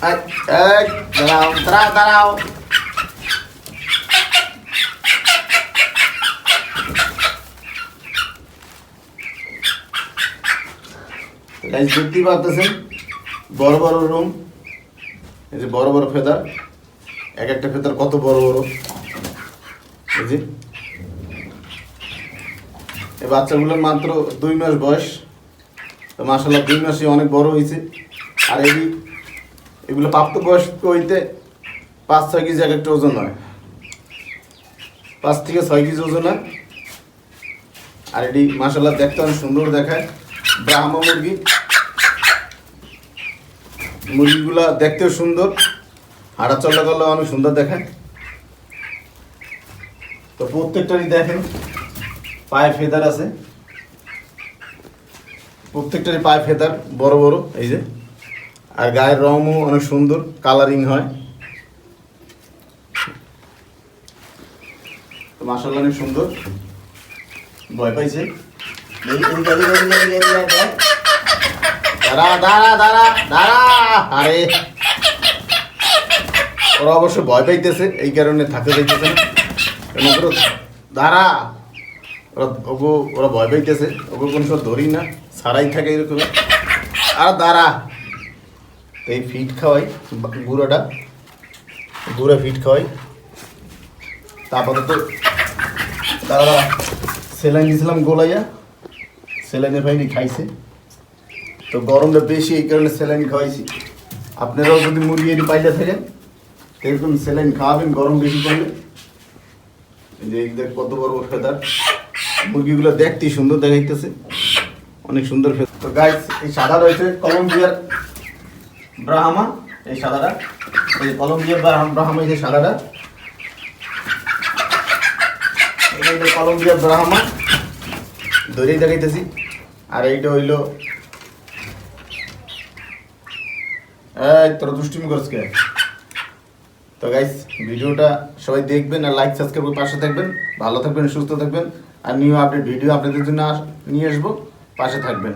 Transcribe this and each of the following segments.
দাঁড়াও দাঁড়াও দাঁড়াও। গাইজ দেখতেই পারতেছেন, বড় বড় রুম এই যে বড় বড় ফেদার, এক একটা ফেদার কত বড় বড়? এই যে। এই বাচ্চাগুলোর মাত্র দুই মাস বয়স, তো মাসাল্লাহ দুই মাসে অনেক বড় হয়েছে। আর এই এগুলো প্রাপ্ত বয়স্ক হইতে পাঁচ, ছয় কেজি এক একটা ওজন হয়। পাঁচ থেকে ছয় কেজি ওজন হয়। আর এটি মাসাল্লাহ দেখতে অনেক সুন্দর দেখায়। ব্রাহ্মা মুরগি। মুরগিগুলা দেখতেও সুন্দর। হাঁটা চলা করলে অনেক সুন্দর দেখায়। তো প্রত্যেকটারই দেখেন, পায়ে ফেদার আছে। প্রত্যেকটারই পায়ে ফেদার, বড় বড়, এই যে। আর গায়ের রঙও অনেক সুন্দর কালারিং হয়। তো মাসাল্লাহ অনেক সুন্দর। ভয় পাইছে? দাঁড়া দাঁড়া দাঁড়া দাঁড়া। আরে। ওরা অবশ্য ভয় পাইতেছে, এই কারণে থাকতে পাইতেছে না। কেন দাঁড়া। ওরা, ওগো, ওরা ভয় পাইতেছে। ওগো কোনো সব ধরি না সারাই থাকে এরকম। আর দাঁড়া। এই ফিট খাওয়াই, গুঁড়োটা, গুঁড়ো ফিট খাওয়াই। তারপরে তো দাঁড়া সেলাইন দিয়েছিলাম গোলাইয়া সেলাইনের ভাইনি খাইছে। তো গরমটা বেশি, এই কারণে স্যালাইন খাওয়াইছি। আপনারাও যদি মুরগি এটি পাইলে থাকেন, এরকম স্যালাইন খাওয়াবেন, গরম বেশি করলে যে দেখ কত বড় ফেদার। মুরগিগুলো দেখতেই সুন্দর দেখাইতেছে। অনেক সুন্দর ফেদার। তো গাইস এই সাদা রয়েছে, কলম্বিয়ার ব্রাহ্মা, এই সাদাটা এই কলম্বিয়ার ব্রাহ্ম- এই যে সাদাটা এই যে কলম্বিয়ার ব্রাহ্মা। ধরেই দেখাইতেছি। আর এইটা হইল এই, তোরা দুষ্টুমি করছ তো গাইস ভিডিওটা সবাই দেখবেন আর লাইক সাবস্ক্রাইব করে পাশে থাকবেন। ভালো থাকবেন, সুস্থ থাকবেন। আর নিউ আপডেট ভিডিও আপনাদের জন্য নিয়ে আসব। পাশে থাকবেন।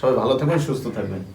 সবাই ভালো থাকবেন, সুস্থ থাকবেন।